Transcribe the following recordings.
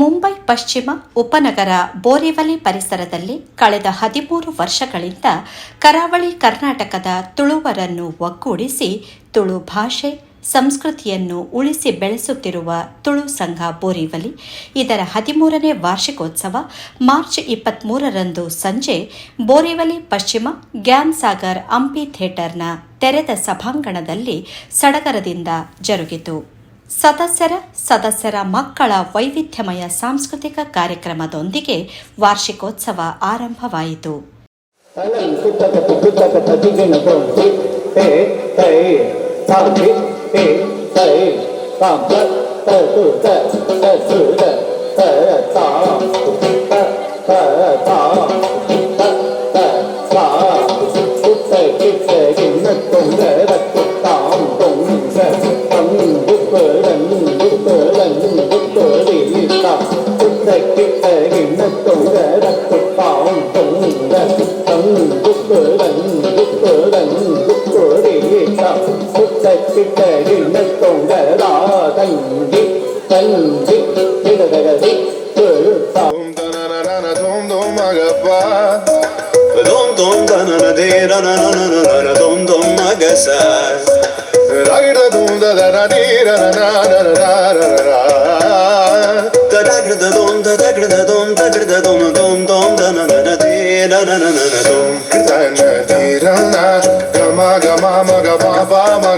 ಮುಂಬೈ ಪಶ್ಚಿಮ ಉಪನಗರ ಬೋರಿವಲಿ ಪರಿಸರದಲ್ಲಿ ಕಳೆದ ಹದಿಮೂರು ವರ್ಷಗಳಿಂದ ಕರಾವಳಿ ಕರ್ನಾಟಕದ ತುಳುವರನ್ನು ಒಗ್ಗೂಡಿಸಿ ತುಳು ಭಾಷೆ, ಸಂಸ್ಕೃತಿಯನ್ನು ಉಳಿಸಿ ಬೆಳೆಸುತ್ತಿರುವ ತುಳು ಸಂಘ ಬೋರಿವಲಿ, ಇದರ ಹದಿಮೂರನೇ ವಾರ್ಷಿಕೋತ್ಸವ ಮಾರ್ಚ್ ಇಪ್ಪತ್ಮೂರರಂದು ಸಂಜೆ ಬೋರಿವಲಿ ಪಶ್ಚಿಮ ಗ್ಯಾನ್ ಸಾಗರ್ ಅಂಪಿ ಥಿಯೇಟರ್ನ ತೆರೆದ ಸಭಾಂಗಣದಲ್ಲಿ ಸಡಗರದಿಂದ ಜರುಗಿತು. ಸದಸ್ಯರ ಸದಸ್ಯರ ಮಕ್ಕಳ ವೈವಿಧ್ಯಮಯ ಸಾಂಸ್ಕೃತಿಕ ಕಾರ್ಯಕ್ರಮದೊಂದಿಗೆ ವಾರ್ಷಿಕೋತ್ಸವ ಆರಂಭವಾಯಿತು.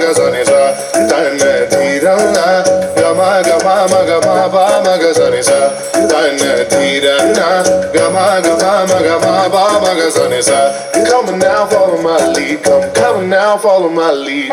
మగ సని స తన్న ధీర now, follow my lead. Come, come now, follow my lead.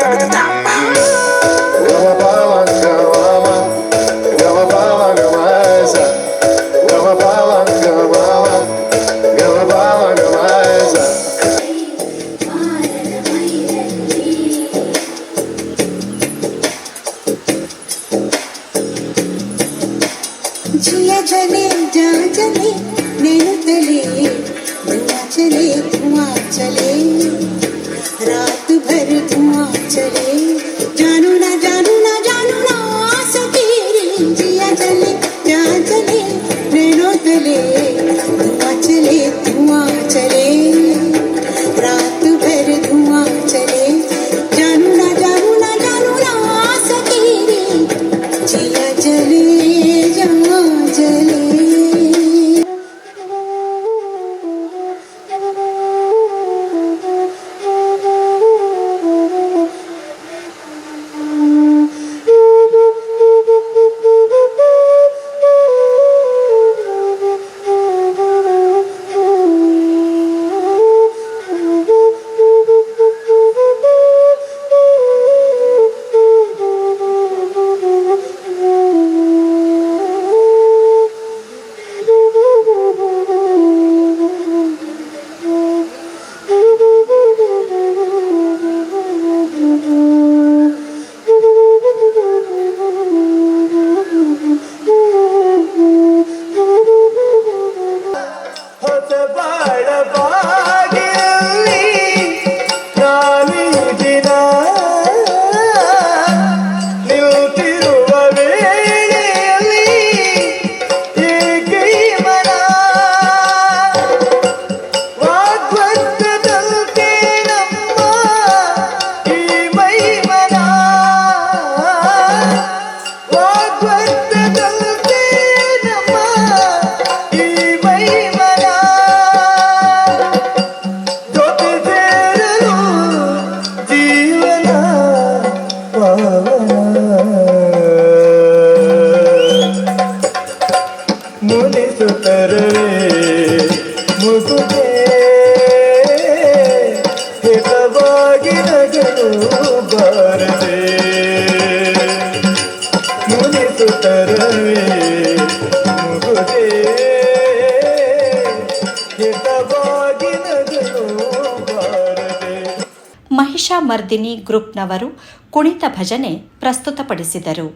ಮಹಿಷಾ ಮರ್ದಿನಿ ಗ್ರೂಪ್ನವರು ಕುಣಿತ ಭಜನೆ ಪ್ರಸ್ತುತಪಡಿಸಿದರು.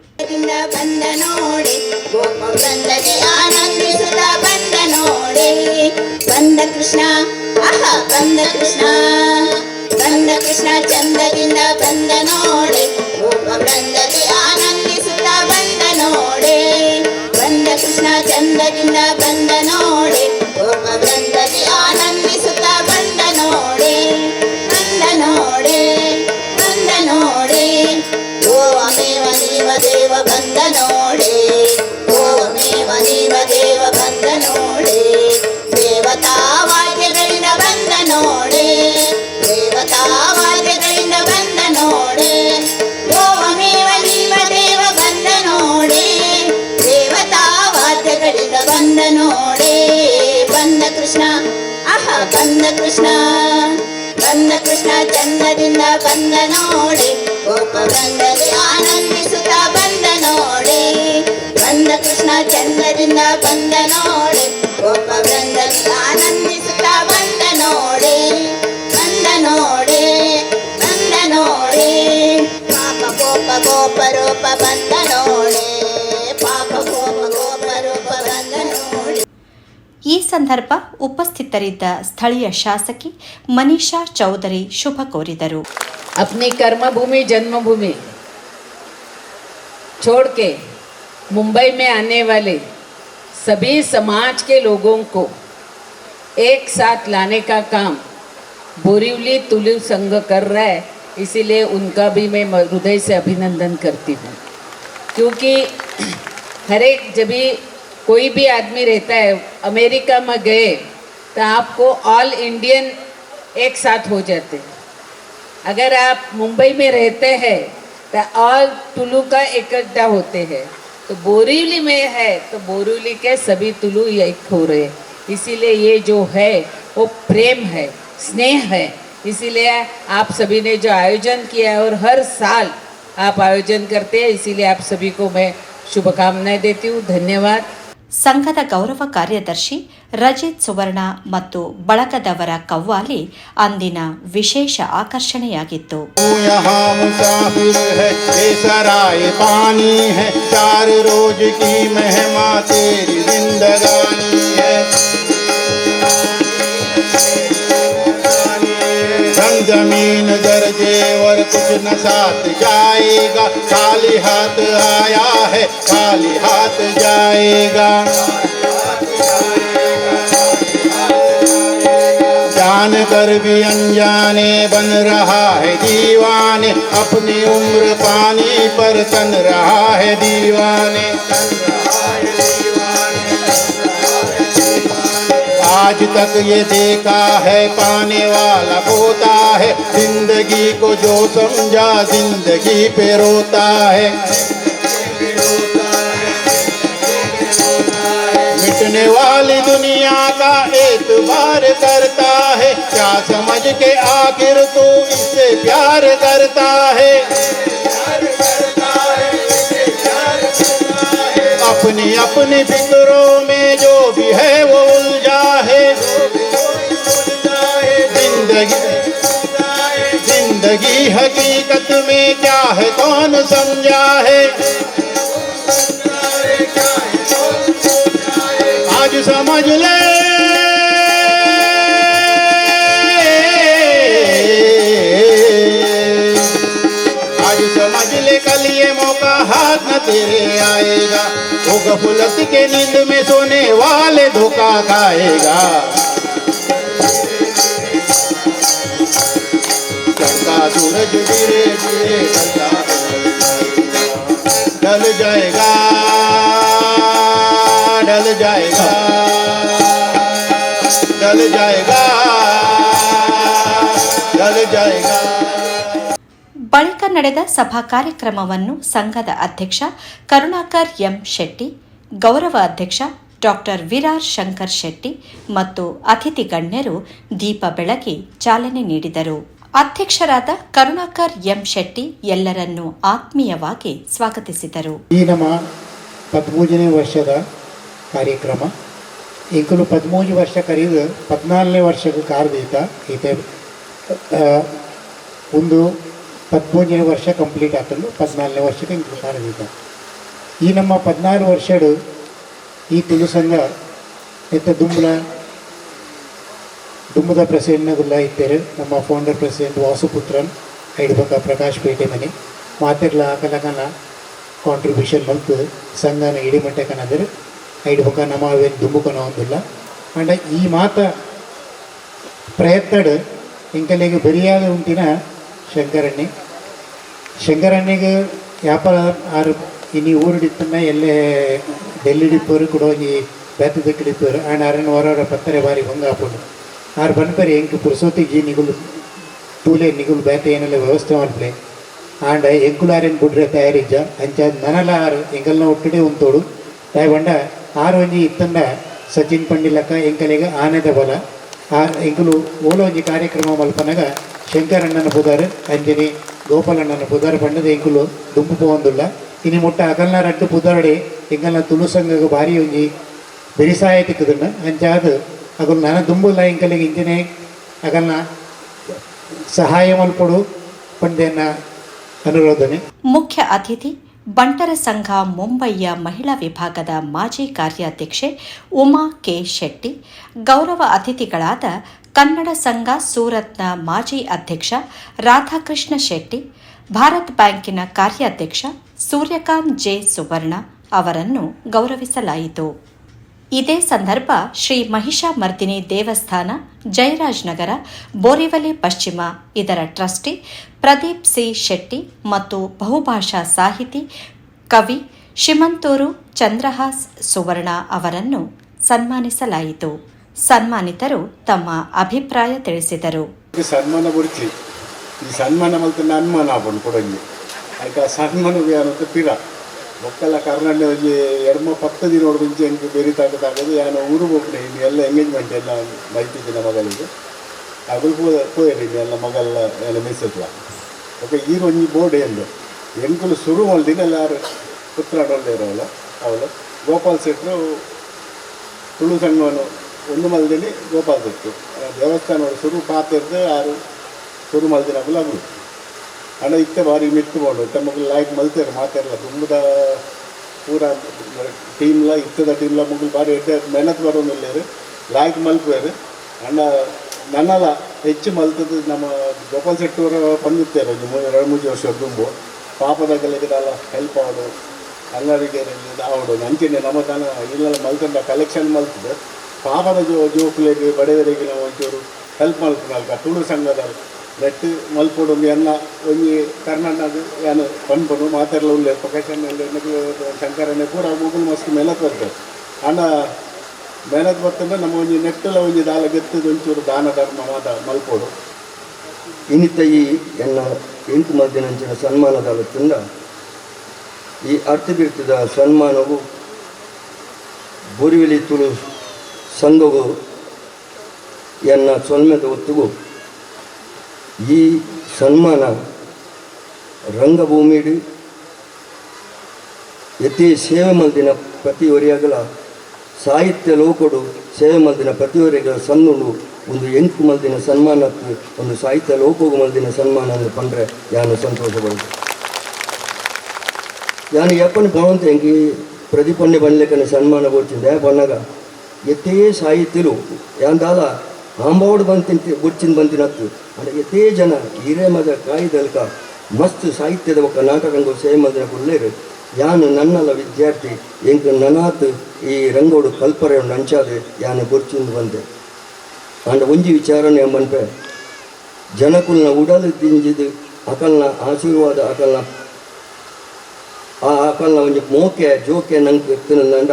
ಬಂದ ನೋಡಿ ಆನಂದ ಸುತ ಬಂದ ನೋಡಿ, ಬಂದ ಕೃಷ್ಣ, ಆಹ, ಬಂದ ಕೃಷ್ಣ. ಬಂದ ಕೃಷ್ಣ ಚಂದದಿಂದ ಬಂದ ನೋಡಿ ಬಂದದೆ ಆನಂದಿಸುತ್ತ ಬಂದ ನೋಡಿ. ಬಂದ ಕೃಷ್ಣ ಚಂದದಿಂದ ಬಂದ ನೋಡಿ ಬಂದದೆ ಆನಂದಿಸುತ್ತ ಬಂದ ನೋಡಿ. ಬಂದ ನೋಡಿ ಬಂದ ನೋಡಿ. ಓ ಅಮೇವ, ನೀವ ದೇವ ಬಂದ ನೋಡಿ. ಬಂದ ಕೃಷ್ಣ ಬಂದ ಕೃಷ್ಣ ಚಂದದಿಂದ ಬಂದ ನೋಡಿ ಗೋಪವೃಂದದಿ ಆನಂದಿಸುತ್ತ ಬಂದ ನೋಡಿ. ಬಂದ ಕೃಷ್ಣ ಚಂದದಿಂದ ಬಂದ ನೋಡಿ ಗೋಪವೃಂದದಿ ಆನಂದಿಸುತ್ತ ಬಂದ ನೋಡಿ. ಬಂದ ನೋಡಿ ಬಂದ ನೋಡಿ. ಪಾಪ ಗೋಪ ಗೋಪ ರೂಪ ಬಂದ ನೋಡೆ. ಈ ಸಂದರ್ಭ ಉಪಸ್ಥಿತರಿದ್ದ ಸ್ಥಳೀಯ ಶಾಸಕಿ ಮನೀಷಾ ಚೌಧರಿ ಶುಭ ಕೋರಿದರು अपनी कर्म भूमि जन्मभूमि छोड़ के मुंबई में आने वाले सभी समाज के लोगों को एक साथ लाने का काम बोरीवली तुलु संघ कर रहा है इसीलिए उनका भी मैं हृदय से अभिनंदन करती हूँ क्योंकि हर एक जब भी कोई भी आदमी रहता है, अमेरिका में गए तो आपको ऑल इंडियन एक साथ हो जाते अगर आप मुंबई में रहते हैं तो ऑल तुलु का इकट्ठा होते हैं। तो बोरीवली में है तो बोरीवली के सभी तुलु एक हो रहे इसीलिए ये जो है, वो प्रेम है, स्नेह है। इसीलिए आप सभी ने जो आयोजन किया है, और हर साल आप आयोजन करते हैं, इसीलिए आप सभी को मैं शुभकामनाएँ देती हूँ। धन्यवाद। ಸಂಘದ ಗೌರವ ಕಾರ್ಯದರ್ಶಿ ರಜಿತ್ ಸುವರ್ಣ ಮತ್ತು ಬಳಗದವರ ಕವ್ವಾಲಿ ಅಂದಿನ ವಿಶೇಷ ಆಕರ್ಷಣೆಯಾಗಿತ್ತು. यहाँ जेवर कुछ न साथ जाएगा। खाली हाथ आया है, खाली हाथ जाएगा। जान कर भी अनजाने बन रहा है दीवाने, अपनी उम्र पानी पर तन रहा है दीवाने। आज तक ये देखा है, पाने वाला होता है। ज़िंदगी को जो समझा, ज़िंदगी पे रोता है। मिटने वाली दुनिया का एतबार करता है। क्या समझ के आखिर तू इससे प्यार करता है? अपनी अपनी फिक्रों में जो भी है ज़िंदगी हकीकत में क्या है, कौन समझा है? आज समझ ले। आज समझ ले, कल ये मौका हाथ न तेरे आएगा। वो गफलत के नींद में सोने वाले धोखा खाएगा। सूरज धीरे धीरे ढलता ढल जाएगा ढल जाएगा ढल जाएगा ढल जाएगा ಬಳಿಕ ನಡೆದ ಸಭಾ ಕಾರ್ಯಕ್ರಮವನ್ನು ಸಂಘದ ಅಧ್ಯಕ್ಷ ಕರುಣಾಕರ್ ಎಂ ಶೆಟ್ಟಿ ಗೌರವ ಅಧ್ಯಕ್ಷ ಡಾಕ್ಟರ್ ವಿರಾರ್ ಶಂಕರ್ ಶೆಟ್ಟಿ ಮತ್ತು ಅತಿಥಿ ಗಣ್ಯರು ದೀಪ ಬೆಳಗಿ ಚಾಲನೆ ನೀಡಿದರು ಅಧ್ಯಕ್ಷರಾದ ಕರುಣಾಕರ್ ಎಂ ಶೆಟ್ಟಿ ಎಲ್ಲರನ್ನು ಆತ್ಮೀಯವಾಗಿ ಸ್ವಾಗತಿಸಿದರು. ಈ ನಮ್ಮ ಪದ್ಮೂಜನೇ ವರ್ಷದ ಕಾರ್ಯಕ್ರಮ. ಇಂಕಲು ಪದ್ಮೂಜಿ ವರ್ಷ ಕರೆಯುವುದು ಪದ್ನಾಲ್ಕನೇ ವರ್ಷಕ್ಕೆ ಕಾರ್ದೀತ ಆ, ಒಂದು ಪದ್ಮೂಜನೇ ವರ್ಷ ಕಂಪ್ಲೀಟ್ ಆಗ್ತದೆ. ಪದ್ನಾಲ್ಕನೇ ವರ್ಷಕ್ಕೆ ಇಂಕಲು ಕಾರ್ದೀತ ಈ ನಮ್ಮ ಪದಿನಾರು ವರ್ಷಡು ಈ ತುಳು ಸಂಘ ಎತ್ತ ದುಂಬಳ ದುಂಬದ ಪ್ರೆಸಿಡೆಂಟ್ನಗುಲ್ಲ ಇದ್ದೇರು ನಮ್ಮ ಫೌಂಡರ್ ಪ್ರೆಸಿಡೆಂಟ್ ವಾಸುಪುತ್ರನ್ ಐಡ್ಬಕ ಪ್ರಕಾಶ್ ಪೇಟೆ ಮನೆ. ಮಾತಿರ್ಲ ಕಲಕನ ಕಾಂಟ್ರಿಬ್ಯೂಷನ್ ಮಲ್ತು ಸಂಘನ ಇಡೀ ಮಟ್ಟಕ್ಕನಾದ್ರೆ ಐಡ್ಬಕ ನಮ್ಮ ಅವೇನು ದುಂಬುಕನ ಒಂದಿಲ್ಲ. ಅಂಡ ಈ ಮಾತ ಪ್ರಯತ್ನಡು ಇಂಕಲಿಗೆ ಬರಿಯಾದ ಉಂಟಿನ ಶಂಕರಣ್ಣಿ ಶಂಕರಣ್ಣಿಗೆ ವ್ಯಾಪಾರ ಆರು ಇನಿ ಊರಿಡಿತ್ತನ್ನ ಎಲ್ಲೇ ಡೆಲ್ಲಿ ಡಿಪ್ಪರು ಕೂಡ ಈ ಬೆತ್ತದ ಡಿಪ್ಪರು ಆ್ಯಂಡ್ ಅರಣ್ಯ ಹೊರ ಪತ್ತರೆ ಬಾರಿ ಹೊಂಗ ಆರು ಬನ್ಪರಿ ಎಂಕ್ ಪುರ್ಸೋತಿಗೆ ನಿಗುಲು ತೂಲೆ ನಿಗುಲು ಬೇತೆ ಏನೆಲ್ಲ ವ್ಯವಸ್ಥೆ ಮಾಡ್ಲೆ ಆಂಡ ಎಂಕುಲಾರೆನ್ ಬುಡ್ರೆ ತಯಾರಿಜ್ಜ ಅಂಚ ನನಲ ಆರು ಎಂಕಲ್ನ ಒಟ್ಟಿಡೆ ಉಂತೋಡು. ತಾಯಿ ಬಂಡ, ಆರು ಒಂಜಿ ಇತ್ತಂಡ ಸಚಿನ್ ಪಂಡಿಲಕ್ಕ ಎಂಕಲಿಗ ಆನೆದ ಬಲ. ಆ ಎಂಕುಲು ಓಲ ಒಂಜಿ ಕಾರ್ಯಕ್ರಮ ಮಲ್ಪನಾಗ ಶಂಕರಣ್ಣನ ಪುದಾರ್, ಅಂಜನಿ ಗೋಪಾಲಣ್ಣನ ಪುದಾರ್ ಪಂಡದ ಎಂಕುಲು ದುಂಪು ಪೋಂದುಲ್ಲ ಇನಿ ಮುಟ್ಟ ಅಗಲ್ನ ರಟ್ಟು ಪುದಾರಡೆ ಎಂಕಲ್ನ ತುಳು ಸಂಘಗ ಭಾರಿ ಒಂಜಿ ಬೆರಿಸಾಯ ತಿಕ್ಕದನ್ನ ಅಂಚಾದ ಅಕಲ್ ನನ್ನ ದುಂಬುಲ್ಲ ಎಂಕಲಿಗೆ ಇಂಚಿನೆ ಅದನ್ನು ಸಹಾಯ ಮಲ್ಪಡು ಅನುರೋಧನೆ. ಮುಖ್ಯ ಅತಿಥಿ, ಬಂಟರ ಸಂಘ ಮುಂಬಯಿಯ ಮಹಿಳಾ ವಿಭಾಗದ ಮಾಜಿ ಕಾರ್ಯಾಧ್ಯಕ್ಷೆ ಉಮಾ ಕೆ ಶೆಟ್ಟಿ, ಗೌರವ ಅತಿಥಿಗಳಾದ ಕನ್ನಡ ಸಂಘ ಸೂರತ್ನ ಮಾಜಿ ಅಧ್ಯಕ್ಷ ರಾಧಾಕೃಷ್ಣ ಶೆಟ್ಟಿ, ಭಾರತ್ ಬ್ಯಾಂಕಿನ ಕಾರ್ಯಾಧ್ಯಕ್ಷ ಸೂರ್ಯಕಾಂತ್ ಜೆ ಸುವರ್ಣ ಅವರನ್ನು ಗೌರವಿಸಲಾಯಿತು. ಇದೇ ಸಂದರ್ಭ ಶ್ರೀ ಮಹಿಷಾಮರ್ದಿನಿ ದೇವಸ್ಥಾನ ಜಯರಾಜ್ ನಗರ ಬೋರಿವಲಿ ಪಶ್ಚಿಮ, ಇದರ ಟ್ರಸ್ಟಿ ಪ್ರದೀಪ್ ಸಿ ಶೆಟ್ಟಿ ಮತ್ತು ಬಹುಭಾಷಾ ಸಾಹಿತಿ ಕವಿ ಶಿಮಂತೂರು ಚಂದ್ರಹಾಸ್ ಸುವರ್ಣ ಅವರನ್ನು ಸನ್ಮಾನಿಸಲಾಯಿತು. ಸನ್ಮಾನಿತರು ತಮ್ಮ ಅಭಿಪ್ರಾಯ ತಿಳಿಸಿದರು. ಸನ್ಮಾನ ಸನ್ಮಾನ ಸನ್ಮಾನ ಅನ್ನೋದು ಕರ್ನಾಟಕದಲ್ಲಿ ಎಡ್ಮ ದಿನ ಹೊಡೆದು ಎಂಟು ಬೇರೆ ತಾಕದಾಗದು ಯಾನು ಊರು ಹೋಗ್ನೆ ಇಲ್ಲಿ ಎಲ್ಲ ಎಂಗೇಜ್ಮೆಂಟ್ ಎಲ್ಲ ಮೈತಿದ್ದಿನ ಮಗಳಿಗೆ. ಅದು ಪೋಯರಿ ಎಲ್ಲ ಮಗಲ್ಲ ಎಲ್ಲ ಮೆಸ್ಸತ್ಲ ಓಕೆ ಈ ಒಂಜಿ ಬೋರ್ಡ್ ಎಂದು. ಎಂಕುಲು ಶುರು ಮಲ್ದಿನ ಎಲ್ಲಾರು ಪುತ್ರಾಡೊಳ್ಳೆ ಇರೋಲ್ಲ, ಅವಳು. ಗೋಪಾಲ್ ಶೆಟ್ರು ತುಳು ಸಂಘವನ್ನು ಒಂದು ಮಲದಲ್ಲಿ ಗೋಪಾಲ್ ಶೆಟ್ರು. ಆ ದೇವಸ್ಥಾನ ಶುರು ಪಾತಿರ್ದು ಆರು ಶುರು ಮಲ್ದಿನ ಅವು ಹಣ ಇತ್ತೆ ಬಾರಿ ಮೆತ್ತುಕೊಂಡು ತಮ್ಮ ಲೈಕ್ ಮಲ್ತೇರು ಮಾತಾಡಲ್ಲ ತುಂಬದ ಪೂರ ಟೀಮ್ಲ ಇತ್ತದ ಟೀಮ್ಲ ಮುಗಿಲು ಬಾರಿ ಎಡ್ಡೆ ಮೆಹನತ್ ಬರೋನಿಲ್ಲೇರು ಲೈಕ್ ಮಲ್ಪೇರು ಅಣ್ಣ ನನ್ನಲ್ಲ, ಹೆಚ್ಚು ಮಲ್ತದ್ದು ನಮ್ಮ ಗೋಪಾಲ್ ಶೆಟ್ಟಿ ಅವರ ಬಂದಿರ್ತಾರೆ ಒಂದು ಮೂರು ಎರಡು ಮೂರು ವರ್ಷ ತುಂಬು ಪಾಪದ ಹೆಲ್ಪ್ ಆಡು ಅಂಗಡಿಗೆ ಆವಡು ನಂಚಿನ ನಮ್ಮ ತನ ಇಲ್ಲೆಲ್ಲ ಮಲ್ತಂಡ ಕಲೆಕ್ಷನ್ ಮಲ್ತದೆ. ಪಾಪದ ಜೋ, ಜೋಕುಲೆಗೆ, ಬಡವರಿಗೆ ನಾವು ಒಂಚೂರು ಹೆಲ್ಪ್ ಮಾಡ್ತಾರೆ ತುಳು ಸಂಘದ ನೆಟ್ಟು ಮಲ್ಪೊಡು ಎನ್ನ ಒಂಜಿ ಕರ್ನಾಟಕ ಏನು ಪನ್ಪುಡು ಮಾತೆರ್ಲ ಉಳ್ಳೆ ಪ್ರಕಾಶನ್ ಶಂಕರನೆ ಪೂರ ಮೊಬೈಲ್ ಮಸ್ತ್ ಮೇಲತ್ ಬರ್ತದೆ. ಆಂಡ ಮೆಹನತ್ ಬರ್ತಂದ್ರೆ ನಮ್ಮ ಒಂಜಿ ನೆಟ್ಟಲ ಒಂಜಿ ದಾಲ ಗೆತ್ತದ ಒಂಚೂರು ದಾನ, ಧರ್ಮ ಮಾತ ಮಲ್ಪೊಡು ಇನ್ನಿತ ಈ ಎನ್ನ ಎಂಟು ಮಧ್ಯಾಹ್ನಂಚಿನ ಸನ್ಮಾನದ ಆಗುತ್ತಿಂದ ಈ ಅರ್ಥಬೀರ್ತದ ಸನ್ಮಾನವು ಬೋರಿವೆಲಿ ತುಳು ಸಂಘವು ಎನ್ನ ಸೊಲ್ಮೆದ ಹೊತ್ತಿಗೂ ಈ ಸನ್ಮಾನ ರಂಗಭೂಮಿಡು ಎತ್ತಿ ಸೇವೆ ಮಲ್ದಿನ ಪ್ರತಿಯೊರಿಯಾಗಲ ಸಾಹಿತ್ಯ ಲೋಕಡು ಸೇವೆ ಮಲ್ದಿನ ಪ್ರತಿಯೊರೆಗಳ ಸನ್ನುಂಡು ಒಂದು ಎಂಟು ಮಲ್ದಿನ ಸನ್ಮಾನಕ್ಕೆ ಒಂದು ಸಾಹಿತ್ಯ ಲೋಕೋಗು ಮಲ್ದಿನ ಸನ್ಮಾನ ಪಂಡ್ರೆ ಯಾನು ಸಂತೋಷ ಪಡುದು ಯಾನು ಎಪ್ಪನ ಭವಂತ ಎಂಕಿ ಪ್ರತಿಪನ್ನೆ ಬನ್ಲೆಕ್ಕನ ಸನ್ಮಾನ ಕೊಡ್ತಿದ್ದೆ? ಬಣ್ಣಗ ಎತ್ತೇ ಸಾಹಿತ್ಯಲು ಯಾಂದಾಲ ಬಂತಿಂತೆ ಬಂತಿಂತ ಬುಡ್ಚಿನ ಬಂತಿನತ್ತು. ಅಂದ್ರೆ ಎತ್ತೇ ಜನ ಹಿರೇಮದ ಕಾಯ್ದಲ್ಕ, ಮಸ್ತ್ ಸಾಹಿತ್ಯದ ಒಕ್ಕ ನಾಟಕಂಗು ಸೇಮದಿನ ಕುಲ್ಲೇರು ಯಾನು ನನ್ನಲ್ಲ ವಿದ್ಯಾರ್ಥಿ, ಎಂಕ ನನಾತ್ ಈ ರಂಗೋಡು ಕಲ್ಪರೆ ನಂಚಾದೆ ಯಾನು ಬುಡ್ಚಿಂದು ಬಂದೆ. ಅಂಡ ಒಂಜಿ ವಿಚಾರನೆ ಎಂಬನ್ಪೆ ಜನಕುಲ್ನ ಉಡಲು ತಿಂಜಿದು ಅಕಲ್ನ ಆಶೀರ್ವಾದ ಅಕಲ್ನ ಆ ಅಕಲ್ನ ಒಂಜಿ ಮೋಕೆ, ಜೋಕೆ ನಂಗೆ ಎತ್ತಿನಂಡ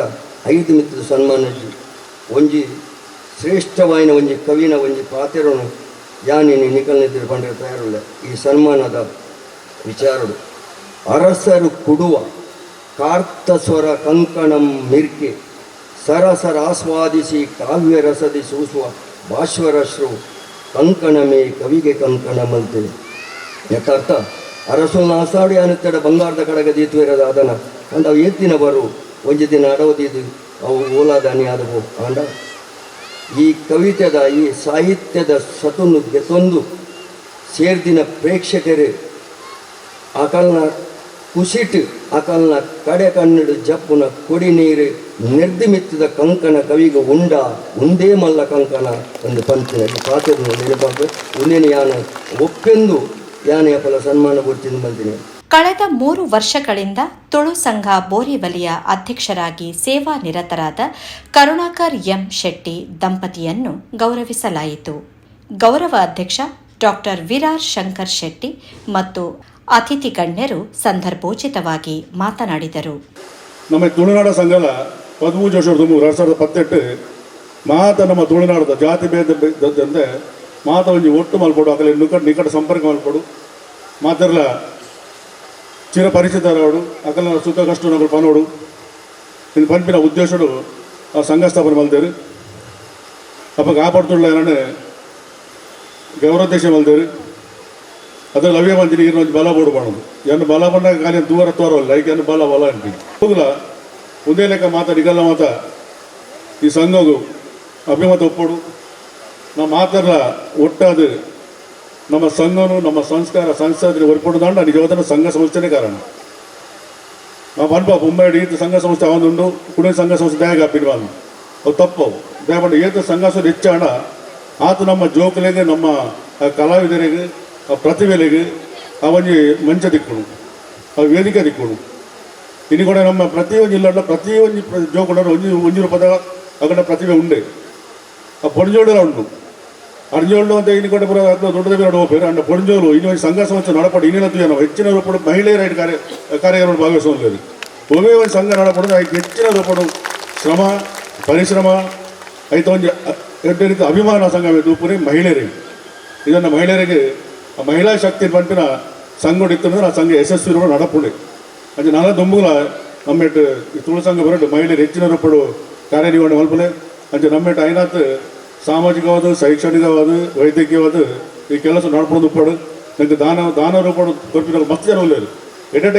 ಐದು ಮಿತ್ರ ಸನ್ಮಾನ ಒಂಜಿ ಶ್ರೇಷ್ಠವಾಯಿನ ಒಂಜಿ ಕವಿನ ಒಂಜಿ ಪಾತ್ರನು ಯಾನಿನಿ ನಿಕಲ್ನಿದ್ದರು ಪಂಡ್ರೆ ತಯಾರಿಲ್ಲ ಈ ಸನ್ಮಾನದ ವಿಚಾರಡು. ಅರಸರು ಕೊಡುವ ಕಾರ್ತಸ್ವರ ಕಂಕಣಂ ಮಿರ್ಕೆ, ಸರಸರ ಆಸ್ವಾದಿಸಿ ಕಾವ್ಯ ರಸದಿ ಸೂಸುವ ಭಾಶ್ವರಶ್ರು ಕಂಕಣಮೇ ಕವಿಗೆ ಕಂಕಣಮಂತೆ ಯಥಾರ್ಥ ಅರಸುಲ್ನ ಆಸಾಡಿ ಅನ್ನುತ್ತಡ ಬಂಗಾರದ ಕಡಗ ದೀತ್ವೇರದ ಅದನ ಅಂಡ್ ಅವು ಎತ್ತಿನ ಬರು ಒಂಜಿ ದಿನ ಅಡವದಿದ್ದು ಅವು ಓಲಾದಾನಿ ಆದವು ಅಂಡ ಈ ಕವಿತೆದ, ಈ ಸಾಹಿತ್ಯದ ಸತನ್ನು ಗೆತ್ತೊಂದು ಸೇರ್ದಿನ ಪ್ರೇಕ್ಷಕರು, ಅಕಲ್ನ ಕುಸಿಟ್, ಅಕಲ್ನ ಕಡೆ ಕನ್ನಡ ಜಪ್ಪುನ ಕೊಡಿ ನೀರು, ನಿರ್ದಿಮಿತ್ತದ ಕಂಕಣ ಕವಿಗ ಉಂಡ, ಉಂದೇ ಮಲ್ಲ ಕಂಕಣ ಒಂದು ಪಂಚಿನ ಪಾತ್ರ ನೆನಪಾಗ ಯಾನ ಒಪ್ಪೆಂದು ಯಾನೆಯ ಫಲ ಸನ್ಮಾನ ಕೊಡ್ತೀನಿ ಬಂತೀನಿ ಕಳೆದ ಮೂರು ವರ್ಷಗಳಿಂದ ತುಳು ಸಂಘ ಬೋರಿವಲಿಯ ಅಧ್ಯಕ್ಷರಾಗಿ ಸೇವಾ ನಿರತರಾದ ಕರುಣಾಕರ್ ಎಂ ಶೆಟ್ಟಿ ದಂಪತಿಯನ್ನು ಗೌರವಿಸಲಾಯಿತು. ಗೌರವ ಅಧ್ಯಕ್ಷ ಡಾಕ್ಟರ್ ವಿರಾರ್ ಶಂಕರ್ ಶೆಟ್ಟಿ ಮತ್ತು ಅತಿಥಿ ಗಣ್ಯರು ಸಂದರ್ಭೋಚಿತವಾಗಿ ಮಾತನಾಡಿದರು. ನಮ್ಮ ತುಳುನಾಡ ಸಂಘದ ವರ್ಷ ತುಂಬ ಎರಡು ಸಾವಿರದ ಮಾತ ನಮ್ಮ ತುಳುನಾಡದ ಜಾತಿ ಭೇದ ಮಾತ ಒಂಜಿ ಒಟ್ಟು ಮಲ್ಪಡು ಅದರಲ್ಲಿ ನಿಕಟ ಸಂಪರ್ಕ ಮಲ್ಪಡು. ಮಾತೆರ್ಲ ಚಿರ ಪರಿಚಿತರವಡು ಅಕಲ ಸುಖ ಕಷ್ಟ ಪನೋಡು. ಇದು ಪಂಪಿನ ಉದ್ದೇಶಡು ಆ ಸಂಘ ಸ್ಥಾಪನೆ ಮಲ್ದೇರು ಅಪ್ಪ ಕಾಪಾಡ್ತುಳ್ಳ ಏನಂದ್ರೆ ಗೌರವದೇಶ ಮಲ್ದೇರು ಲವ್ಯ ಬಂದಿನಿ ಇನ್ನು ಒಂದು ಬಲ ಬೋಡ್ಬಾರ್ದು ಏನು ಬಲ ಬಂದಾಗ ಖಾಲಿ ದೂರ ತೋರಲ್ಲ ಈಗ ಏನು ಬಲ ಬಲ ಅಂತ ಹೋಗಲ? ಒಂದೇ ಲೆಕ್ಕ ಮಾತಾಡಿಗಲ್ಲ ಮಾತ. ಈ ಸಂಘವು ಅಭಿಮತ ಒಪ್ಪೋಡು. ನಾವು ಮಾತಾಡ ಒಟ್ಟಾದ ನಮ್ಮ ಸಂಘನು ನಮ್ಮ ಸಂಸ್ಕಾರ ಸಂಸ್ಥೆ ಒರ್ಪೊಂಡು ನಿಜವಾದ ಸಂಘ ಸಂಸ್ಥೆನೇ ಕಾರಣ. ನಾವು ಅನ್ಬಾ ಮುಂಬೈ ಈತ ಸಂಘ ಸಂಸ್ಥೆ ಅವನುಂಡು ಕುಡಿಯ ಸಂಘ ಸಂಸ್ಥೆ ದಾಯಾಗ ಹಾಪಿದ್ವಾನು ಅವು ತಪ್ಪು. ದಯಪಂಡ ಏತ ಸಂಘ ಸಂಸ್ಥೆ ಹೆಚ್ಚು ಹಣ, ಆತ ನಮ್ಮ ಜೋಕಲೆಗೆ, ನಮ್ಮ ಕಲಾವಿದರಿಗೆ, ಆ ಪ್ರತಿಭೆಲೆಗೆ ಅವನಿಗೆ ಮಂಚ ದಿಕ್ಕುಡು ಅವ ವೇದಿಕೆ ದಿಕ್ಕುಡು ಇನ್ನು ಕೂಡ ನಮ್ಮ ಪ್ರತಿಯೊಂದು ಇಲ್ಲ ಪ್ರತಿಯೊಂದು ಪ್ರತಿ ಒಂಜಿ ಒಂಜಿ ರೂಪದ ಅಗಡ ಪ್ರತಿಭೆ ಉಂಡೆ ಆ ಪೊಣಜೋಡ ಉಂಟು. ಅರ್ಜೋಳು ಅಂತ ಇನ್ನು ಕೂಡ ಪುರ ದೊಡ್ಡದ ಬೇರೆ ಹೋಗ್ತಾರೆ ಅಂಡ ಪೊಂಜೋಲು ಇನ್ನು ಒಂದು ಸಂಘ ಸಂಸ್ಥೆ ನಡಪಡು. ಇನ್ನೇನತ್ತು ಏನೋ ಹೆಚ್ಚಿನ ರೂಪಡು ಮಹಿಳೆಯರ ಕಾರ್ಯ ಕಾರ್ಯಗಳು ಭಾಗವಹಿಸುವುದು ಒಮ್ಮೆ ಒಂದು ಸಂಘ ನಡಪಡೋದು ಅದಕ್ಕೆ ಹೆಚ್ಚಿನ ರೂಪಡು ಶ್ರಮ, ಪರಿಶ್ರಮ ಆಯ್ತು ಒಂದು ಎರಡು ರೀತಿ ಅಭಿಮಾನ ಸಂಘ ಪುರಿ ಮಹಿಳೆಯರಿಗೆ. ಇದನ್ನು ಮಹಿಳೆಯರಿಗೆ ಮಹಿಳಾ ಶಕ್ತಿ ಪಂಪಿನ ಸಂಘ ಅಂದರೆ ಆ ಸಂಘ ಯಶಸ್ವಿ ರೂಪ ನಡಪುಂಡೆ. ಅದು ನಾನು ದೊಂಬುಲ ನಮ್ಮೆಟ್ಟು ತುಳು ಸಂಘ ಬರೋದು ಮಹಿಳೆಯರು ಹೆಚ್ಚಿನ ರೂಪಡು ಕಾರ್ಯನಿರ್ವಹಣೆ ಮಲ್ಪಲೆ ಅಂಚೆ ನಮ್ಮೆಟ್ಟು ಐನಾತ್ ಸಾಮಾಜಿಕವಾದ, ಶೈಕ್ಷಣಿಕವಾದ, ವೈದ್ಯಕೀಯವಾದ, ಈ ಕೆಲಸ ನಡ್ಕೊಂಡು ಉಪ್ಪಾಡು. ನಂಗೆ ದಾನ ದಾನ ರೂಪಡು ಕೊಟ್ಟು ಮಸ್ತ್ ಜನ ಉಳ್ಳೇರು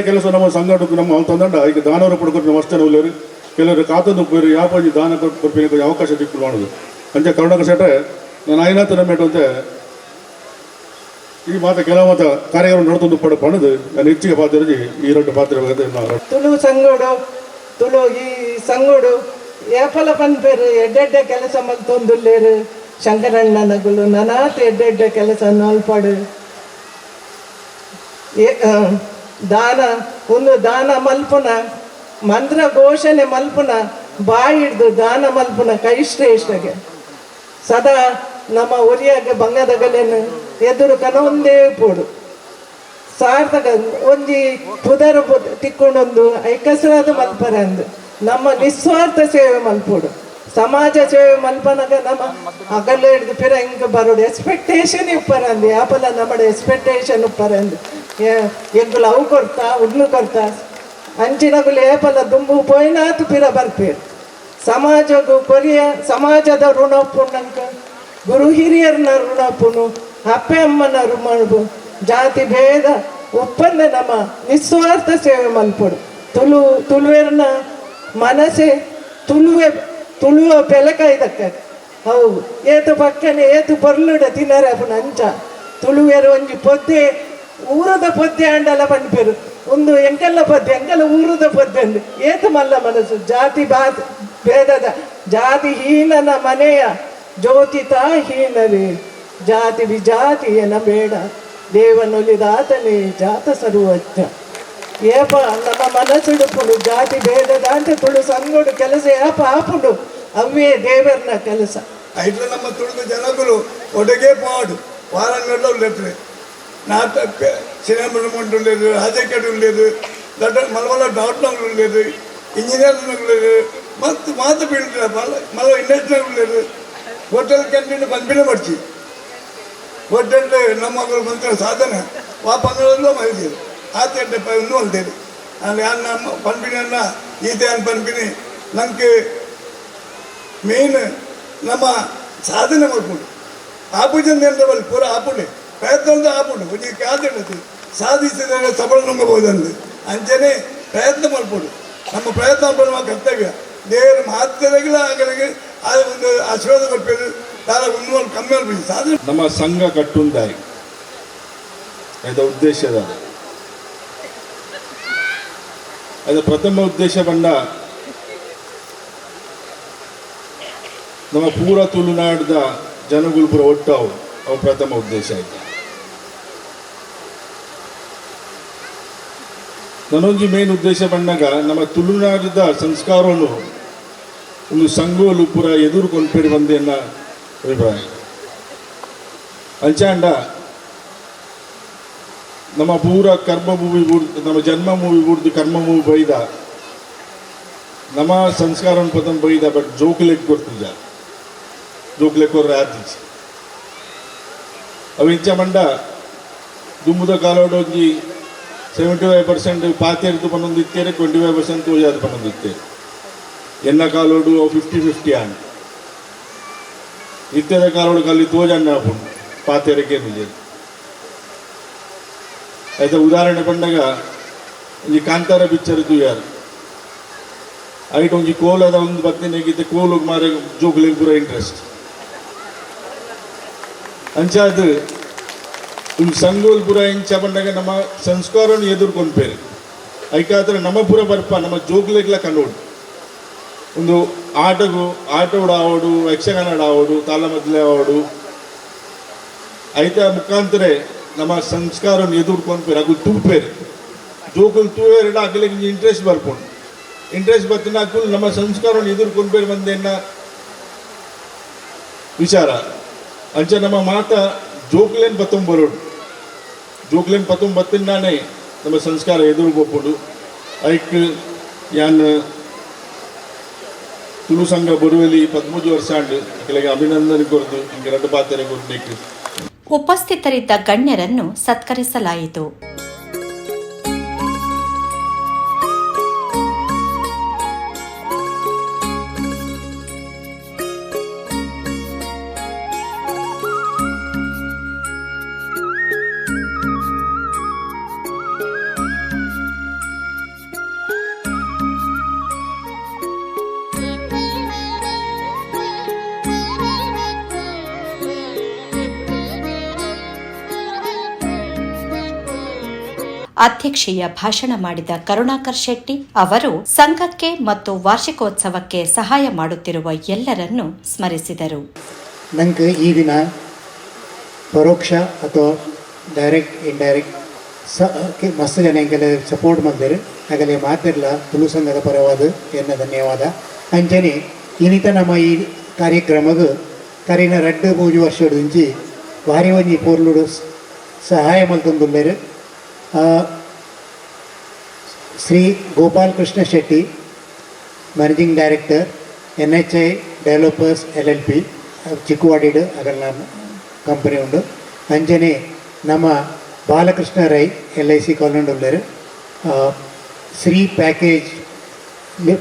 ಕೆಲಸ ನಮ್ಮ ಸಂಘಟಕ ನಮ್ಮ ಅಂತಂದಂಡ ಈಗ ದಾನ ರೂಪಡು ಕೊಟ್ಟು ಮಸ್ತ್ ಜನ ಉಳ್ಳೇರು ಕೆಲವರು ಕಾತಂದು ಉಪ್ಪೇರು ಯಾಪಂಜಿ ದಾನ ಕೊರ್ಪಿನ ಅವಕಾಶ ದಿಕ್ಕು ಮಾಡೋದು. ಅಂಚೆ ಕರ್ನಾಟಕ ಸೆಟ್ರೆ, ನಾನು ಐನಾಥ ನಮ್ಮೆಟ್ಟು ಅಂತ, ಈ ಮಾತ ಕೆಲವು ಮಾತ ಕಾರ್ಯಕ್ರಮ ನಡೆದು ಪಡ ಪಣದು ನಾನು ಹೆಚ್ಚಿಗೆ ಪಾತ್ರ ಈ ಎರಡು ಪಾತ್ರ ತುಳು ತುಳು ಈ ಸಂಗೋಡು ಏಪಲ ಬಂದ್ಬೇರು ಎಡ್ಡೆಡ್ಡೆ ಕೆಲಸ ಮಲ್ತೊಂದುಲ್ಲೇರು ಶಂಕರಣ್ಣನಗಳು ನನಾತ್ ಎಡ್ಡೆಡ್ಡೆ ಕೆಲಸ ನೋಲ್ಪಾಡು ದಾನ ಒಂದು ದಾನ ಮಲ್ಪುನ ಮಂತ್ರ ಘೋಷಣೆ ಮಲ್ಪುನ, ಬಾಯಿ ಹಿಡ್ದು ದಾನ ಮಲ್ಪುನ ಕೈ ಶ್ರೇಷ್ಠಗೆ ಸದಾ ನಮ್ಮ ಉರಿಯಾಗೆ ಬಂಗದ ಗಲೇನು, ಎದುರು ಕನೊಂದೇ ಪೋಡು. ಸಾರ್ಥಕ, ಒಂಜಿ ಪುದರ ಪುದ ತಿಕ್ಕೊಂಡೊಂದು, ಐಕಸರಾದ ಮಲ್ಪರ ಅಂದು ನಮ್ಮ ನಿಸ್ವಾರ್ಥ ಸೇವೆ ಮಲ್ಪೋಡು ಸಮಾಜ ಸೇವೆ ಮಲ್ಪನಾಗ ನಮ್ಮ ಹಗಲು ಹಿಡಿದು ಪಿರ ಹಿಂಗೆ ಬರೋಡು. ಎಕ್ಸ್ಪೆಕ್ಟೇಷನ್ ಇಪ್ಪರ ಯಾಪಲ್ಲ ನಮ್ಮಡೆ ನಮ್ಮ ಎಕ್ಸ್ಪೆಕ್ಟೇಷನ್ ಉಪ್ಪರ ಅಂದು ಎಗ್ಗುಲು ಅವು ಕೊಡ್ತಾ ಉಡ್ಲು ಕೊಡ್ತಾ ಅಂಚಿನಗುಲು ಏಪಲ ದುಂಬು ಪೋಯ್ನಾತು ಪಿರ ಬರ್ಪೇರು. ಸಮಾಜಗೂ ಕೊರಿಯ ಸಮಾಜದ ಋಣಪುಣ್ಣಂಕ ಗುರು ಹಿರಿಯರ್ನ ಋಣಪುನು ಅಪ್ಪೆ ಅಮ್ಮನ ಋಣಪು ಜಾತಿ ಭೇದ ಒಪ್ಪಂದ ನಮ್ಮ ನಿಸ್ವಾರ್ಥ ಸೇವೆ ಮಲ್ಪಡು ತುಳು ತುಳುವೆರ್ನ ಮನಸ್ಸೆ ತುಳುವೆ, ತುಳುವ ಬೆಲಕ ಇದಕ್ಕೆ. ಹೌದು. ಏತು ಪಕ್ಕನೆ, ಏತು ಬರ್ಲುಡ ತಿನ್ನರ ಅಂಚ ತುಳುವೆರು ಒಂಜಿ ಪೊದ್ದೆ, ಊರದ ಪೊದ್ದೆ ಅಂಡಲ ಪನ್ಪೇರು. ಒಂದು ಎಂಕಲ್ಲ ಪದ್ಯ ಎಂಕಲ್ಲ ಊರದ ಪದ್ಯ ಅಂದು. ಏತು ಮಲ್ಲ ಮನಸ್ಸು? ಜಾತಿ ಬಾತ್ ಭೇದದ. ಜಾತಿ ಹೀನನ ಮನೆಯ ಜ್ಯೋತಿತ ಹೀನವೇ ಜಾತಿ ವಿಜಾತಿಯನ ಬೇಡ. ದೇವನೊಲಿದಾತನೇ ಜಾತ ಸರ್ವಜ್ಞ. ಏಪ ನಮ್ಮ ಮನಸ್ಸಿಡುಪುಡು జాతి భేద దాంతి ತುಳು సంగుడు కలిసి ఏ పాపుడు ಅವೇ దేవర్న కలిస. అయితే నమ్మ తుడుగు జనకులు ఒడగే పాడు వారంగల్లో లేదు నా తప్పే లేదు రాజకీయుడు లేదు దట్ మళ్ళీ డాక్టర్లు లేదు ఇంజనీర్లకు లేదు మత్తు మాత పీడ మళ్ళీ ఇండస్ట్రీ ఇండస్ట్రీలకు లేదు. హోటల్ కంటే పంపిణీ పడిచి హోటల్ నమ్మకం మంత్రి సాధన. ఆ పండుగలో మంచిది ಆತ ಇನ್ನೂ ಹೊಲ್ದೇನೆ ಅಲ್ಲಿ ಅನ್ನ ಪಂಪಿನ ಈತೆ ಅನ್ನ ಪಂಪಿನಿ ನಮಗೆ ಮೇನ್ ನಮ್ಮ ಸಾಧನೆ ಮಾಡ್ಕೊಂಡು. ಆಪುಜನ್ ಬಲ್ಲಿ ಪೂರ ಆಪುಣೆ ಪ್ರಯತ್ನ ಆಪುಂಡು ಒಂದು ಕಾದಿಡದು ಸಾಧಿಸಿದರೆ ಸಬಳ ನುಂಗಬಹುದಂದು ಅಂಚನೆ ಪ್ರಯತ್ನ ಮಾಡ್ಬೋದು ನಮ್ಮ ಪ್ರಯತ್ನ ಮಾಡುವ ಕರ್ತವ್ಯ. ದೇವರ ಮಾತ್ರೆಗಳ ಆಗಲಿಗೆ ಆ ಒಂದು ಆಶೀರ್ವಾದ ಕೊಡ್ಬೇಕು. ತಾರ ಒಂದು ಕಮ್ಮಿ ಸಾಧನೆ ನಮ್ಮ ಸಂಘ ಕಟ್ಟುಂದಾಯಿ ಅದು ಉದ್ದೇಶದ ಅದು ಪ್ರಥಮ ಉದ್ದೇಶ ಬಂಡ ನಮ್ಮ ಪೂರ ತುಳುನಾಡದ ಜನಗಳು ಪೂರ ಒಟ್ಟಾವು ಅವು. ಪ್ರಥಮ ಉದ್ದೇಶ ಆಯ್ತು. ನನ್ನೊಂದು ಮೇನ್ ಉದ್ದೇಶ ಬಂದಾಗ ನಮ್ಮ ತುಳುನಾಡದ ಸಂಸ್ಕಾರವನ್ನು ಒಂದು ಸಂಘಗಳು ಪೂರ ಎದುರು ಕೊಂಡ್ಪೇರಿ ಬಂದೆ ಎನ್ನ ಅಭಿಪ್ರಾಯ. ಅಂಚಾಂಡ ನಮ್ಮ ಪೂರ ಕರ್ಮ ಭೂಮಿ ನಮ್ಮ ಜನ್ಮ ಮೂವಿ ಬೂರ್ದು ಕರ್ಮ ಮೂವಿ ಬೈದ, ನಮ್ಮ ಸಂಸ್ಕಾರ ಪತನ್ ಬೈದ ಬಟ್ ಜೋಕ್ಲೆಕ್ ಕೊಡ್ತಿದ್ದ. ಜೋಕ್ಲೆಕ್ ಕೊರ್ರೆ ಆತಿಜ್ ಅವಿಂಚ ಇಂಚ ಮಂಡ ದುಮ್ಮುದ ಕಾಲೋಡು ಒಂಜಿ ಸೆವೆಂಟಿ ಫೈವ್ ಪರ್ಸೆಂಟ್ ಪಾತೆರ್ದು ಪನ್ನೊಂದು ಇತ್ತೇರೆ ಟ್ವೆಂಟಿ ಫೈವ್ ಪರ್ಸೆಂಟ್ ತೋಜಾದು ಪನ್ನೊಂದು ಇತ್ತೇರೆ. ಎನ್ನ ಕಾಲೋಡು ಫಿಫ್ಟಿ ಫಿಫ್ಟಿ ಆನ್. ಇತ್ತೆದ ಕಾಲೋಡು ಕಲ್ಲಿ ತೋಜಣ್ಣ ಪಾತೇರಿಕೆ ನಿಜದು. ಆಯ್ತಾ ಉದಾಹರಣೆ ಬಂದಾಗ ಈ ಕಾಂತಾರ ಪಿಕ್ಚರ್ ಯಾರು? ಐಟ್ ಒಂಜಿ ಕೋಲದ ಒಂದು ಬತ್ತಿನಾಗಿದ್ದೆ ಕೋಲಿಗೆ ಮಾರೆ ಜೋಗ್ಲಿಗೆ ಪೂರ ಇಂಟ್ರೆಸ್ಟ್ ಅಂಚಾದ ಒಂದು ಸಂಗೋಲ್ ಪೂರ ಇಂಚ ಬಂದಾಗ ನಮ್ಮ ಸಂಸ್ಕಾರವನ್ನು ಎದುರ್ಕೊಂಡ್ಪೇರು. ಐಕಾದ್ರೆ ನಮ್ಮ ಪೂರ ಬರ್ಪ, ನಮ್ಮ ಜೋಗುಲಿಗ್ಲ ಕಂಡೋಡು ಒಂದು ಆಟಗು, ಆಟೋಡು ಆವಡು ಯಕ್ಷಗಾನ ಆವಡು ತಾಳಮದ್ಲೆ ಆವಡು. ಐತ ಮುಖಾಂತರ ನಮ್ಮ ಸಂಸ್ಕಾರವನ್ನು ಎದುರ್ಕೊಂಡ್ಪೇರು ಅಗು ತೂಪೇರು ಜೋಕುಲು ತೂವೇರಿಡ ಅಗಲಿಗೆ ಇಂಟ್ರೆಸ್ಟ್ ಬರ್ಕೊಂಡು ಇಂಟ್ರೆಸ್ಟ್ ಬರ್ತೀನಿ ಅಕುಲ್ ನಮ್ಮ ಸಂಸ್ಕಾರವನ್ನು ಎದುರ್ಕೊಂಡ್ಪೇರು ಬಂದೇನ ವಿಚಾರ. ಅಂಚ ನಮ್ಮ ಮಾತ ಜೋಕ್ಲೇನ್ ಪತ್ತೊಂಬ ಬರೋಡು. ಜೋಕ್ಲೇನ್ ಪತ್ತೊಂಬ ಬತ್ತಿನಾನೇ ನಮ್ಮ ಸಂಸ್ಕಾರ ಎದುರುಗೊಪ್ಪುಡು ಐಕ್ ಯಾನ್ ತುಳು ಸಂಘ ಬರುವಲ್ಲಿ ಪದ್ಮೂಜು ವರ್ಷ ಆಂಡ್ ಅಕಲಿಗೆ ಅಭಿನಂದನೆ ಕೊರದು, ಹಿಂಗೆ ಎರಡು ಪಾತ್ರೆ ಕೊಡ್ಬೇಕು. ಉಪಸ್ಥಿತರಿದ್ದ ಗಣ್ಯರನ್ನು ಸತ್ಕರಿಸಲಾಯಿತು. ಅಧ್ಯಕ್ಷೀಯ ಭಾಷಣ ಮಾಡಿದ ಕರುಣಾಕರ್ ಶೆಟ್ಟಿ ಅವರು ಸಂಘಕ್ಕೆ ಮತ್ತು ವಾರ್ಷಿಕೋತ್ಸವಕ್ಕೆ ಸಹಾಯ ಮಾಡುತ್ತಿರುವ ಎಲ್ಲರನ್ನು ಸ್ಮರಿಸಿದರು. ನಂಗೆ ಈ ದಿನ ಪರೋಕ್ಷ ಅಥವಾ ಡೈರೆಕ್ಟ್ ಇಂಡೈರೆಕ್ಟ್ ಮಸ್ತ್ ಜನ ಹೆಂಗೆಲ್ಲ ಸಪೋರ್ಟ್ ಮಾಡಿದ್ರು ಹಾಗಲೇ ಮಾತಿರಲ್ಲ ತುಳು ಸಂಘದ ಪರವಾದ ಎನ್ನ ಧನ್ಯವಾದ. ಅಂಚನೆ ಇನ್ನಿತ ನಮ್ಮ ಈ ಕಾರ್ಯಕ್ರಮದ ಕರಿನ ರಡ್ಡು ಮೂರು ವರ್ಷ ಭಾರಿ ಒಂಜಿ ಪೊರ್ಲುಡು ಸಹಾಯ ಮಲ್ತೊಂದುಲ್ಲೆರು Shri Gopal Krishna Shetty managing director N H I developers L L P ಚಿಕ್ಕವಾಡಿಡು ಅಗಲ್ಲ ಕಂಪನಿ ಉಂಡು ಅಂಜನೆ, ನಮ್ಮ Balakrishna Rai L I C colony Shri package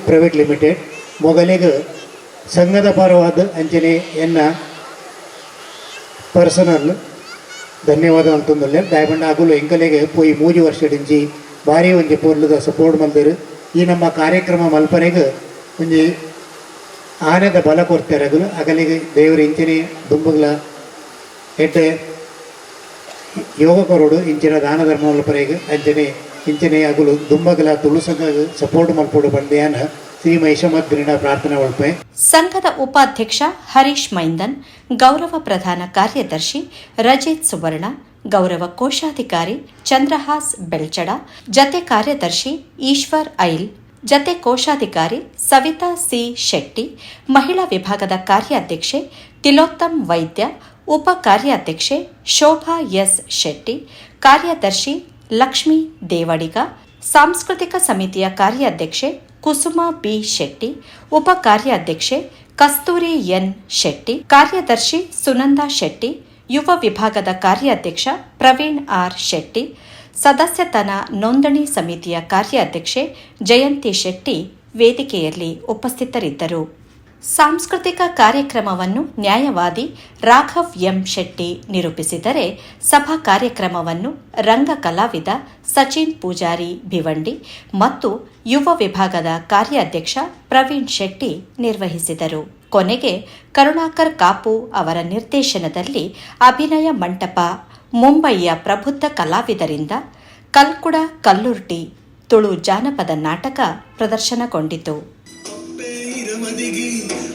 private limited ಮೊಗಲಿಗೆ ಸಂಘದ ಪರವಾದ ಅಂಜನೆ ಎನ್ನ ಪರ್ಸನಲ್ ಧನ್ಯವಾದ ಅಂತಂದಲ್ಲಿ ದಯಬಂಡ ಆಗಲು ಎಂಕಲೆಗೆ ಪೋಯಿ ಮೂಜಿ ಇಂಜಿ ಭಾರಿ ಒಂಜಿ ಪೊರ್ಲುದ ಸಪೋರ್ಟ್ ಮಲ್ದಿರು ಈ ನಮ್ಮ ಕಾರ್ಯಕ್ರಮ ಮಲ್ಪನೆಗೆ ಒಂಜಿ ಆನೆದ ಬಲ ಕೊಡ್ತಾರೆ ಅಗಲು. ಅಗಲಿಗೆ ದೇವರ ಇಂಚಿನ ದುಂಬುಗಳ ಎಡ್ಡೆ ಯೋಗ ಕೊರೋಡು ಇಂಚಿನ ದಾನ ಧರ್ಮ ಮಲ್ಪನೆಗೆ ಅಂಚನೆ ಇಂಚನೆ ಅಗಲು ದುಂಬಗಲ ತುಳುಸಂಗ ಸಪೋರ್ಟ್ ಮಲ್ಪೋಡು ಬಂದೇನ ಶ್ರೀ ಪ್ರಾರ್ಥನೆ ಒಳಪೆ ಸಂಘದ ಉಪಾಧ್ಯಕ್ಷ ಹರೀಶ್ ಮೈಂದನ್, ಗೌರವ ಪ್ರಧಾನ ಕಾರ್ಯದರ್ಶಿ ರಜಿತ್ ಸುವರ್ಣ, ಗೌರವ ಕೋಶಾಧಿಕಾರಿ ಚಂದ್ರಹಾಸ್ ಬೆಳ್ಚಡ, ಜತೆ ಕಾರ್ಯದರ್ಶಿ ಈಶ್ವರ್ ಐಲ್, ಜತೆ ಕೋಶಾಧಿಕಾರಿ ಸವಿತಾ ಸಿ ಶೆಟ್ಟಿ, ಮಹಿಳಾ ವಿಭಾಗದ ಕಾರ್ಯಾಧ್ಯಕ್ಷೆ ತಿಲೋತ್ತಮ್ ವೈದ್ಯ, ಉಪ ಕಾರ್ಯಾಧ್ಯಕ್ಷೆ ಶೋಭಾ ಎಸ್ ಶೆಟ್ಟಿ, ಕಾರ್ಯದರ್ಶಿ ಲಕ್ಷ್ಮೀ ದೇವಡಿಗ, ಸಾಂಸ್ಕೃತಿಕ ಸಮಿತಿಯ ಕಾರ್ಯಾಧ್ಯಕ್ಷೆ ಕುಸುಮ ಬಿ ಶೆಟ್ಟಿ, ಉಪ ಕಾರ್ಯಾಧ್ಯಕ್ಷೆ ಕಸ್ತೂರಿ ಎನ್ ಶೆಟ್ಟಿ, ಕಾರ್ಯದರ್ಶಿ ಸುನಂದಾ ಶೆಟ್ಟಿ, ಯುವ ವಿಭಾಗದ ಕಾರ್ಯಾಧ್ಯಕ್ಷ ಪ್ರವೀಣ್ ಆರ್ ಶೆಟ್ಟಿ, ಸದಸ್ಯತನ ನೋಂದಣಿ ಸಮಿತಿಯ ಕಾರ್ಯಾಧ್ಯಕ್ಷೆ ಜಯಂತಿ ಶೆಟ್ಟಿ ವೇದಿಕೆಯಲ್ಲಿ ಉಪಸ್ಥಿತರಿದ್ದರು. ಸಾಂಸ್ಕೃತಿಕ ಕಾರ್ಯಕ್ರಮವನ್ನು ನ್ಯಾಯವಾದಿ ರಾಘವ್ ಎಂ ಶೆಟ್ಟಿ ನಿರೂಪಿಸಿದರೆ ಸಭಾ ಕಾರ್ಯಕ್ರಮವನ್ನು ರಂಗ ಕಲಾವಿದ ಸಚಿನ್ ಪೂಜಾರಿ ಭಿವಂಡಿ ಮತ್ತು ಯುವ ವಿಭಾಗದ ಕಾರ್ಯಾಧ್ಯಕ್ಷ ಪ್ರವೀಣ್ ಶೆಟ್ಟಿ ನಿರ್ವಹಿಸಿದರು. ಕೊನೆಗೆ ಕರುಣಾಕರ್ ಕಾಪು ಅವರ ನಿರ್ದೇಶನದಲ್ಲಿ ಅಭಿನಯ ಮಂಟಪ, ಮುಂಬಯಿಯ ಪ್ರಬುದ್ಧ ಕಲಾವಿದರಿಂದ ಕಲ್ಕುಡ, ಕಲ್ಲುರ್ಟಿ, ತುಳು ಜಾನಪದ ನಾಟಕ ಪ್ರದರ್ಶನಗೊಂಡಿತು.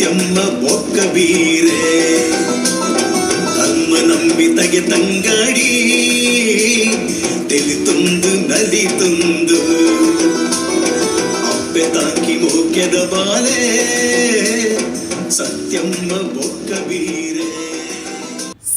ಬಾಲೆ ಸತ್ಯಮ್ಮ ಬೊಕ್ಕ ಬೀರೆ ನಂಬಿ ನಂಬಿತಗೆ ತಂಗಾಡಿ. ನಲಿ ತುಂದು ಅಪ್ಪೆ ತಾಕಿ ಮೋಕ್ಯದ ಬಾಲೆ. ಸತ್ಯಮ್ಮ ಬೊಕ್ಕ ಬೀರೆ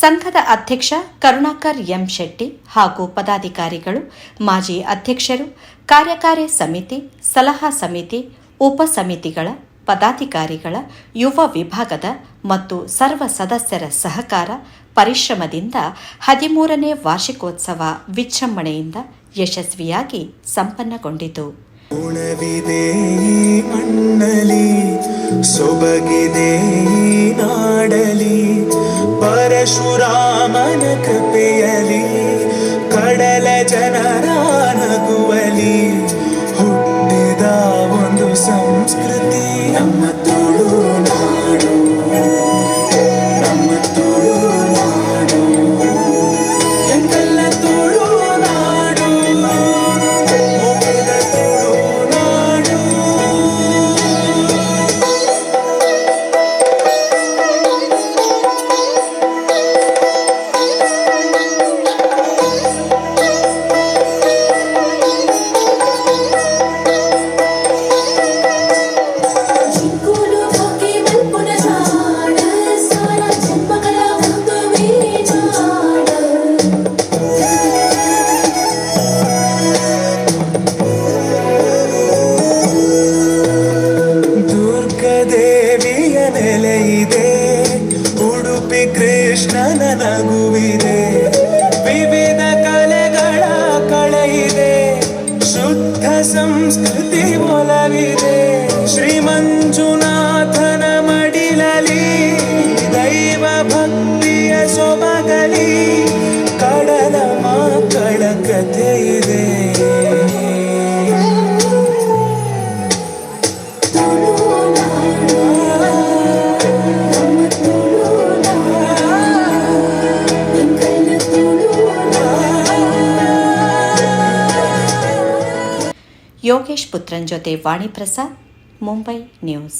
ಸಂಘದ ಅಧ್ಯಕ್ಷ ಕರುಣಾಕರ್ ಎಂ ಶೆಟ್ಟಿ ಹಾಗೂ ಪದಾಧಿಕಾರಿಗಳು, ಮಾಜಿ ಅಧ್ಯಕ್ಷರು, ಕಾರ್ಯಕಾರಿ ಸಮಿತಿ, ಸಲಹಾ ಸಮಿತಿ, ಉಪ ಸಮಿತಿಗಳ ಪದಾಧಿಕಾರಿಗಳ, ಯುವ ವಿಭಾಗದ ಮತ್ತು ಸರ್ವ ಸದಸ್ಯರ ಸಹಕಾರ ಪರಿಶ್ರಮದಿಂದ ಹದಿಮೂರನೇ ವಾರ್ಷಿಕೋತ್ಸವ ವಿಜೃಂಭಣೆಯಿಂದ ಯಶಸ್ವಿಯಾಗಿ ಸಂಪನ್ನಗೊಂಡಿತು. ಪರಶುರಾಮನ ಕೃಪೆಯಲಿ ಯೋಗೇಶ್ ವಾಣಿಪ್ರಸಾದ್ ಮುಂಬೈ ನ್ಯೂಸ್.